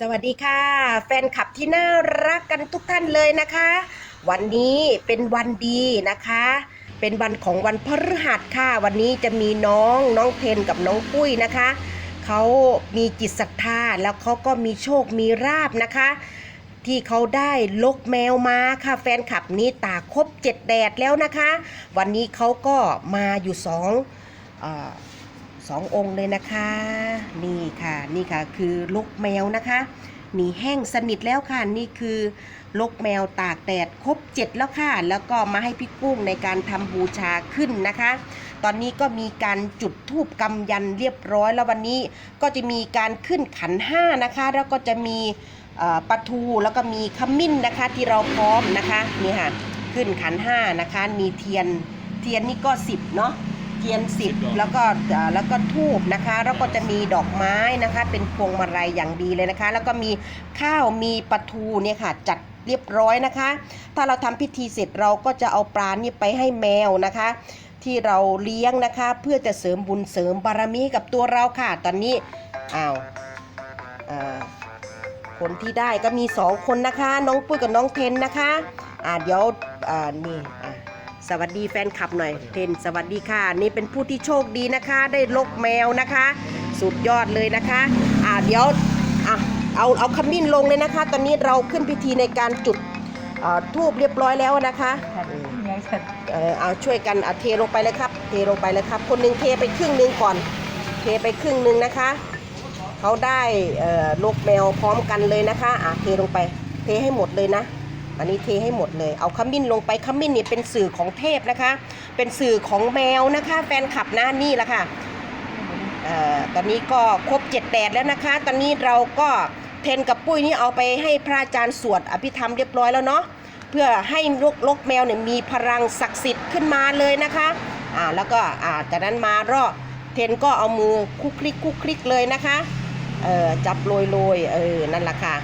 สวัสดีค่ะ แฟนคลับที่น่ารักกันทุกท่านเลยนะคะ วันนี้เป็นวันดีนะคะ เป็นวันของวันพฤหัสค่ะ วันนี้จะมีน้องน้องเพนกับน้องปุ้ยนะคะเขามีจิตศรัทธาแล้วเขาก็มีโชคมีราบนะคะ ที่เขาได้ลกแมวมาค่ะแฟนคลับนี้ตาครบเจ็ดแดดแล้วนะคะ วันนี้เขาก็มาอยู่สองอ สององค์เลยนะคะ นี่ค่ะนี่ค่ะคือลูกแมวนะคะนี่แห้งสนิทแล้วค่ะนี่คือลูกแมวตากแดดครบเจ็ดแล้วค่ะ แล้วก็มาให้พี่กุ้งในการทำบูชาขึ้นนะคะ ตอนนี้ก็มีการจุดธูปกำยันเรียบร้อยแล้ววันนี้ก็จะมีการขึ้นขันห้านะคะ แล้วก็จะมีปลาทูแล้วก็มีขมิ้นนะคะที่เราพร้อมนะคะนี่ค่ะขึ้นขันห้านะคะ มีเทียนเทียนนี่ก็สิบเนาะ ทียนสิบดอกแล้วก็เอ่อแล้วก็ทูบนะคะ แล้วก็จะมีดอกไม้นะคะ เป็นพวงมาลัยอย่างดีเลยนะคะ แล้วก็มีข้าวมีปลาทูเนี่ยค่ะจัดเรียบร้อยนะคะ ถ้าเราทำพิธีเสร็จเราก็จะเอาปลานี่ไปให้แมวนะคะ ที่เราเลี้ยงนะคะ เพื่อจะเสริมบุญเสริมบารมีให้กับตัวเราค่ะ ตอนนี้อ้าวเอ่อคนที่ได้ก็มีสองคนนะคะ น้องปุ้ยกับน้องเทนนะคะอ่าเดี๋ยวอ่านี่อ่า สวัสดีแฟนคลับหน่อย เทนสวัสดีค่ะ นี่เป็นผู้ที่โชคดีนะคะ ได้ลกแมวนะคะ สุดยอดเลยนะคะ อ่าเดี๋ยวอะเอาเอาขมิ้นลงเลยนะคะ ตอนนี้เราขึ้นพิธีในการจุดทูบเรียบร้อยแล้วนะคะเออเอาช่วยกันเอาเทลงไปเลยครับ เทลงไปเลยครับ คนหนึ่งเทไปครึ่งหนึ่งก่อน เทไปครึ่งหนึ่งนะคะ เขาได้เอ่อลกแมวพร้อมกันเลยนะคะอะเทลงไป เทให้หมดเลยนะ อันนี้เทให้หมดเลย เอาขมิ้นลงไปขมิ้นเนี่ยเป็นสื่อของเทพนะคะ เป็นสื่อของแมวนะคะ แฟนคลับนะนี่แหละค่ะเอ่อตอนนี้ก็ครบเจ็ดแดดแล้วนะคะ ตอนนี้เราก็เทนกับปุ้ยนี่เอาไปให้พระอาจารย์สวดอภิธรรมเรียบร้อยแล้วเนาะเพื่อให้ลกลกแมวเนี่ยมีพลังศักดิ์สิทธิ์ขึ้นมาเลยนะคะอ่าแล้วก็อ่าจากนั้นมารอเทนก็เอามือคุกคลิกคุกคลิกเลยนะคะเออจับโรยโรยเออนั่นแหละค่ะ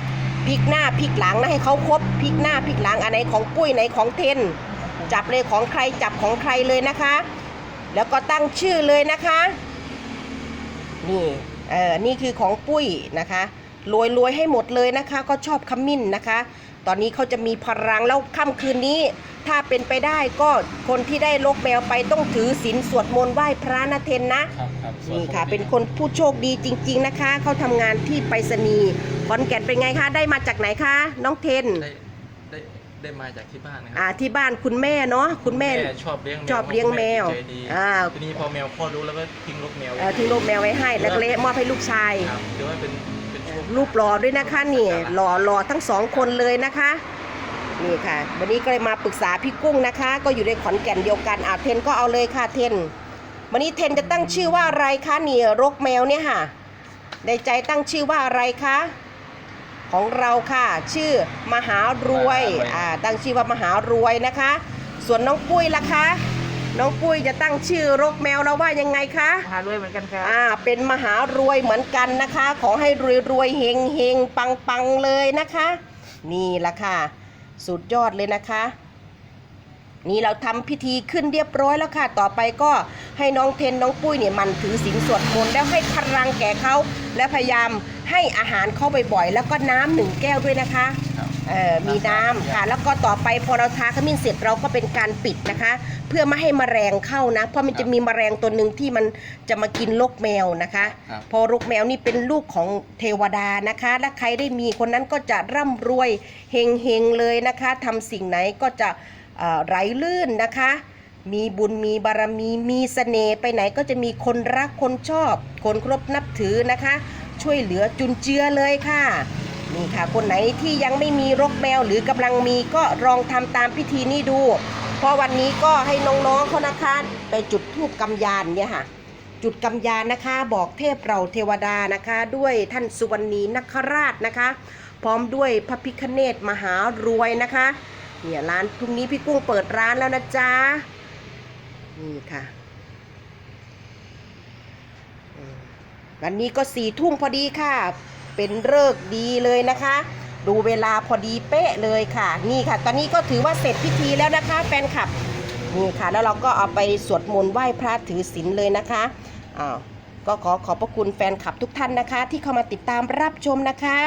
พลิกหน้าพลิกหลังนะให้เขาครบพลิกหน้าพลิกหลังอันไหนของปุ้ยไหนของเทน จับเลยของใครจับของใครเลยนะคะ แล้วก็ตั้งชื่อเลยนะคะ นี่เออนี่คือของปุ้ยนะคะ โรยโรยให้หมดเลยนะคะ ก็ชอบขมิ้นนะคะ ตอนนี้เขาจะมีพลังแล้วค่ำคืนนี้ ถ้าเป็นไปได้ก็คนที่ได้ลกแมวไปต้องถือศีลสวดมนต์ไหว้พระนะเทนนะครับครับส่วนี่ค่ะผมเป็นคนผู้โชคดีจริง ๆนะคะ เขาทำงานที่ไปรษณีย์ขอนแก่นเป็นไงคะ ได้มาจากไหนคะ น้องเทนได้ได้ได้มาจากที่บ้านนะคอ่ารัที่บ้านคุณแม่เนาะคุณแม่ ชอบเลี้ยงแมวชอบเลี้ยงแมวใจดีอ่า ทีนี้พอแมวคลอดรู้แล้วก็ทิ้งลูกแมวไว้เอ่อทิ้งลูกแมวไว้ให้แล้วก็เลยมอบให้ลูกชาย ครับถือว่าเป็นเป็นโชค รูปหล่อด้วยนะคะนี่หล่อหล่อทั้งสองคนเลยนะคะนี่ค่ะ วันนี้ก็เลยมาปรึกษาพี่กุ้งนะคะ ก็อยู่ในขอนแก่นเดียวกันอ่าเทนก็เอาเลยค่ะเทนวันนี้เทนจะตั้งชื่อว่าอะไรคะนี่รกแมวเนี่ยค่ะในใจตั้งชื่อว่าอะไรคะของเราค่ะ ชื่อมหารวยอ่าตั้งชื่อว่ามหารวยนะคะ ส่วนน้องปุ้ยล่ะคะ น้องปุ้ยจะตั้งชื่อรกแมวเราว่ายังไงคะหาด้วยเหมือนกันครับอ่าเป็นมหารวยเหมือนกันนะคะ ขอให้รวยรวยๆเฮงเฮงปังปังๆเลยนะคะ นี่ละค่ะ สุดยอดเลยนะคะ นี่เราทำพิธีขึ้นเรียบร้อยแล้วค่ะ ต่อไปก็ให้น้องเทนน้องปุ้ยเนี่ยหมันถือศีลสวดมนต์แล้วให้พลังแก่เขาและพยายามให้อาหารเข้าบ่อยๆแล้วก็น้ำหนึ่งแก้วด้วยนะคะครับ เอ่อมีน้ำค่ะ แล้วก็ต่อไปพอเราทาขมิ้นเสร็จเราก็เป็นการปิดนะคะ เพื่อไม่ให้แมลงเข้านะ เพราะมันจะมีแมลงตัวหนึ่งที่มันจะมากินลกแมวนะคะ ครับพอลูกแมวนี่เป็นลูกของเทวดานะคะและใครได้มีคนนั้นก็จะร่ำรวยเฮงเฮงๆเลยนะคะทำสิ่งไหนก็จะเอ่อไหลลื่นนะคะ มีบุญมีบารมีมีเสน่ห์ไปไหนก็จะมีคนรักคนชอบ คนเคารบนับถือนะคะ ช่วยเหลือจุนเจือเลยค่ะ นี่ค่ะ คนไหนที่ยังไม่มีรกแมวหรือกำลังมีก็ลองทำตามพิธีนี้ดู เพราะวันนี้ก็ให้น้องๆเขานะคะ ไปจุดธูปกำยานเนี่ยค่ะ จุดกำยานนะคะ บอกเทพเราเทวดานะคะ ด้วยท่านสุวรรณีนคราชนะคะ พร้อมด้วยพระพิคเนตมหารวยนะคะ เนี่ยร้านพรุ่งนี้พี่กุ้งเปิดร้านแล้วนะจ๊ะนี่ค่ะวันนี้ก็สี่ทุ่มพอดีค่ะ เป็นเลิกษ์ดีเลยนะคะ ดูเวลาพอดีเป๊ะเลยค่ะ นี่ค่ะ ตอนนี้ก็ถือว่าเสร็จพิธีแล้วนะคะ แฟนคลับนี่ค่ะ แล้วเราก็เอาไปสวดมนต์ไหว้พระถือศีลเลยนะคะอ้าวก็ขอขอบพระคุณแฟนคลับทุกท่านนะคะ ที่เข้ามาติดตามรับชมนะคะ